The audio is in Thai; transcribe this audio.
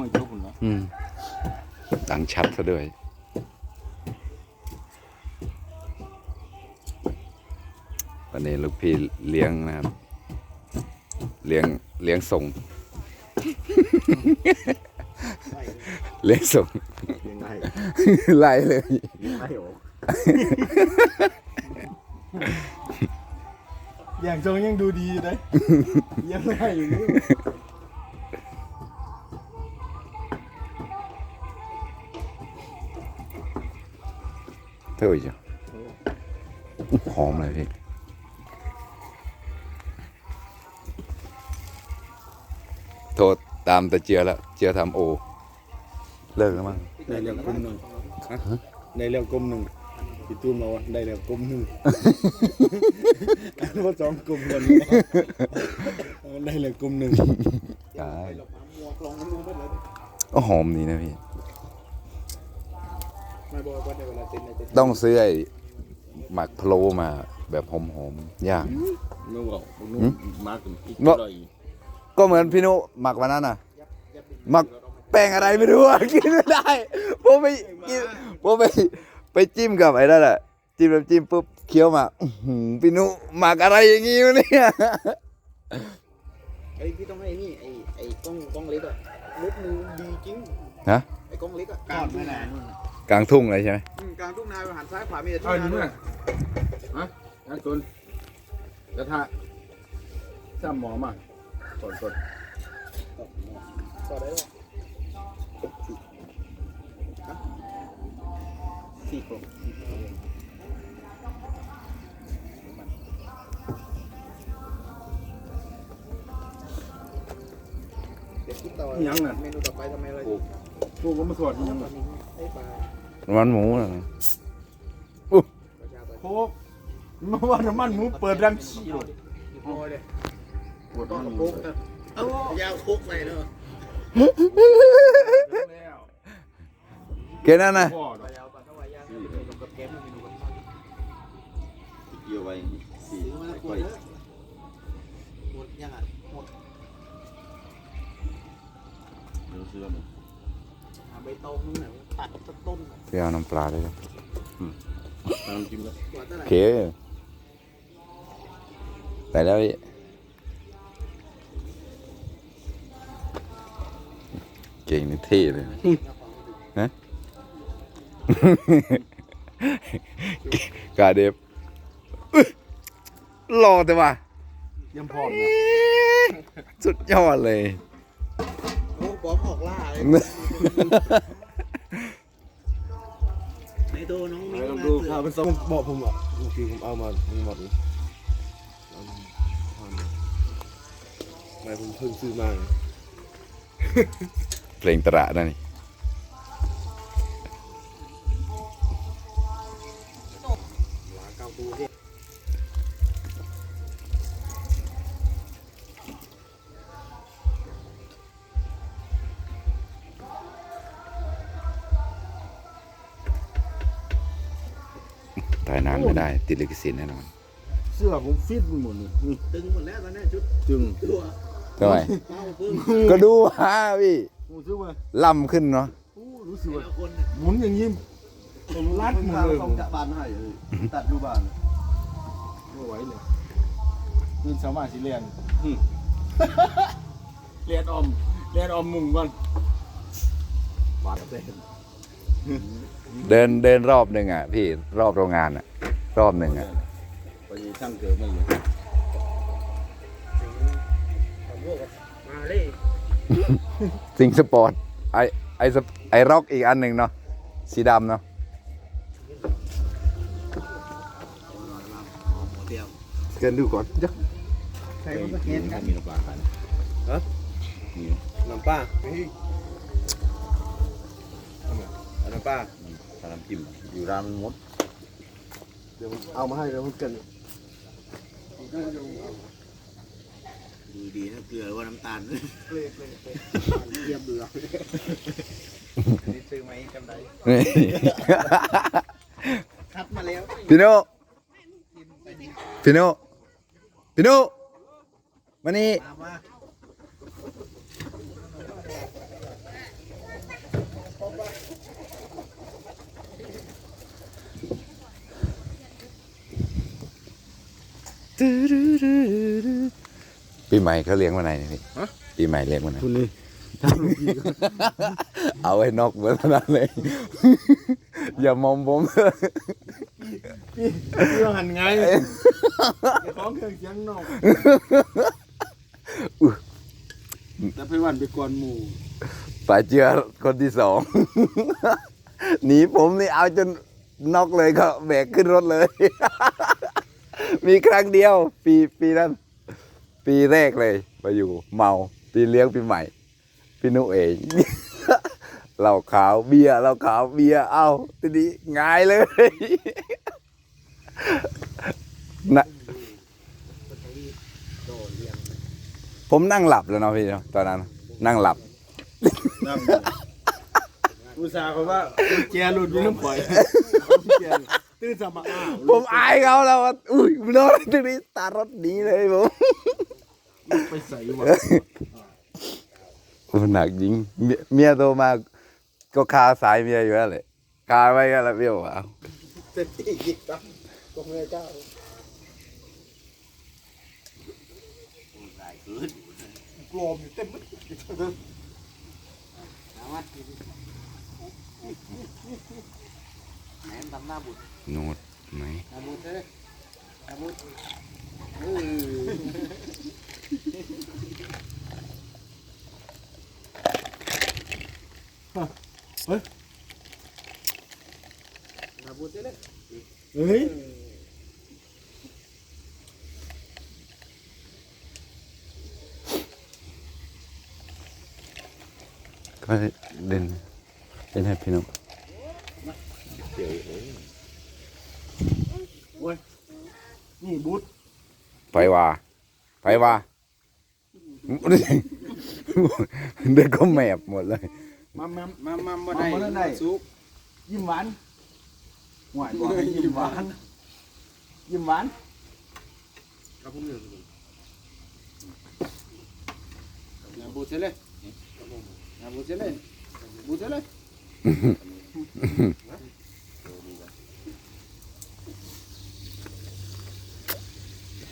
ห้องอีกทุกคนเนาะอืมดังชัดซะด้วย วันนี้ลูกพี่เลี้ยงนะครับ เลี้ยงเลี้ยงส่ง เลี้ยงส่ง ยังไงไล่เลย ยังไงโอ้อย่างทรงยังดูดีอยู่เลยยังไงอยู่ นี่เท่าไหร่จ้ะหอมเลยพี่โทษตามแต่เจียแล้วเจียทำโอ เลิกแล้วมั้งได้แล้วกลมหนึ่งได้แล้วกลมหนึ่งพี่ตุ้มเราอะได้แล้วกลมหนึ่งอันว่าสองกลมกันได้แล้วกลมหนึ่งใช่หมวกลองมันดูมันเลยก็หอมนี่นะพี่ ไม่บอกว่าในเวลาเต้นในเต้นต้องซื้อไอ้หมักพะโลมาแบบหอมๆย่างไม่บอกนุ่มมากกันอีกเนอะอร่อยก็เหมือนพี่นุหมักวันนั้นน่ะหมักแป้งอะไรไม่รู้อะกินไม่ได้ผมไปกินผมไปไปจิ้มกับไอ้นั่นแหละจิ้มแบบจิ้มปุ๊บเคี้ยวมาอื้อหือพี่นุหมักอะไรอย่างงี้วะเนี่ยไอ้พี่ต้องให้นี่ไอ้ไอ้กล้องกล้องเล็กอะรถมือดีจริงฮะไอ้กล้องเล็กอะก้อนไม่นาน กลางทุ่งเลยใช่ไหมอืมกลางทุ่งนาหันซ้ายขวามีแต่เอาทุ่งอยู่นาเมื่อฮะงั้นตุนแล้วถ้าซ้ำหมอมาก่อนก่อนต่อได้ป่ะสี่กล่องเดี๋ยวคิดต่อยังน่ะเมนูต่อไปทำไมเราพวกก็มาสวดยังตน่ะอนนี้ไอ้ปลา มันหมูน่ะประชาชนโคกเมื่อวานน้ำมันหมูเปิดรังขี้เลยโอ้ยเลยปวดต้มัอนงหโคมูกนะเอายาวโคกใส่เนอะแล้วเกนั่นนะพ่อไปยาวก่อนถ้าว่ายาวเมนูกับแก้มเมนูกับข้าวเกี่ยวไว้สี่ซื้อมาแล้วกไว้ดเลยหมดยังอะหมดเนื้อเชื่อมหาใบตองนู่นน่ะตัด สักต้นน่ะพี่เอาน้ำปลาด้วยครับน้ำจิ้มแล้วกว่าเท่าไหโอร่เคไปแล้วพี่เก่งนี่เท่เลยนะกาเดฟอุ๊ยรอแต่ว่ายังพร้อมนะสุดยอดเลย โอ้บอมออกล่าเลย ไอโดน้องมิ้งลองมาดูเสืพาอไปส่งบอกผมอะเมื่อกี้ผมเอามาทั้งหมดเลยเอามาไม่ผมเพิ่งซื้อมาเพลงตระนั่นนี่หลาเกาตูที่ ถ่ายนานไม่ได้ ติดลิขสิทธิ์แน่นอน เสื้อผมฟิตไปหมดเลยนี่ตึงหมดแล้วตอนนี้ชุดจึงตัวทำไมเป้าเพิ่มก็ดูฮะพี่ผมซื้อมาล่ำขึ้นเนาะโอ้รู้สึกแต่ว่าละคนน่ะหมุนอย่างนี้ผมรัดหมดเลยต้ผองมจะบานให้เลยตัดดูบานไม่ไหวเลยนี่สามารถสิเรียนเรียนออมเรียนออมมุงก่อนบาดเต็ม เดินเดินรอบหนึ่งอะ พี่รอบโรงงานอะ รอบหนึ่งอะไปช่างเกิดไม่อยู่ขอโทษครับมาเลยสิงสปอร์ตไอไอสไอร็อกอีกอันหนึ่งเนาะสีดำเนาะหมดเดียวสแกนดูก่อนจ้ะใครก็สแกนกันมีน้ำปลาขายฮะมีน้ำปลาเฮ้ยน้ำ ปลาถ้าน้ำจิ้มอยู่ร้านมดเดี๋ยวเอามาให้แล้วมันกันดูดีนะเกลือว่าน้ำตาลเทียบเบื่อนี่ซื้อไหมจำได้นี่คัดมาแล้วพี่โนพี่โนพี่โนมานี่ มามา ปีใหม่เขาเลี้ยงวันไหนเนี่ยพี่ปีใหม่เลี้ยงวันไหนคุณนี่ทำลูกพี่ก็เอาไว้นอกเหมือนนั้นเลย อย่ามองผมเรื่องหันไงไอ้ของเครื่องเสียงนอกแต่ไปวันไปก่อนหมู่ป่าเจือคนที่สองหนีผมนี่เอาจนนอกเลยก็แบกขึ้นรถเลย มีครั้งเดียว ปีปีนั้นปีแรกเลยมาอยู่เมาปีเลี้ยงปีใหม่ พี่นุเองเหล้าขาวเบียร์เหล้าขาวเบียร์เอ้าทีนี้หงายเลยนะผมนั่งหลับแล้วเนาะพี่เนาะตอนนั้น นั่งหลับนั่งอุตส่าห์เขาว่ากุญแจหลุดอยู่น้ำปล่อย กุญแจตื่นสมัครอ้าวผมอายเขาแล้วว่าอุ้ยนอนตรงนี้ตารถหนีเลยผมไปใส่วะโอ้หนักจริงเมียเมียโทรมาก็คาสายเมียอยู่แล้วแหละคาไว้กันแล้วเบี้ยวเอาเต็มที่ยิกตั้งก็ไม่เจ้ากลมอยู่เต็มมืด แหนทำหน้าบุตรโน้ตไหมหน้าบุตรเลยหน้าบุตรเออหน้าบุตรเลยเฮ้ยก็เดินเดินให้พี่น้อง นี่บูธไปว่า ไปว่า เด็กก็แมบหมดเลยมามามามาบ่ได้มาบ่ได้สุกยิ้มหวานหวานบอกให้ยิ้มหวานยิ้มหวานหน้าบุตรเลยหน้าบุตรเลยบุตรเลยหน้าบูธเยอะเล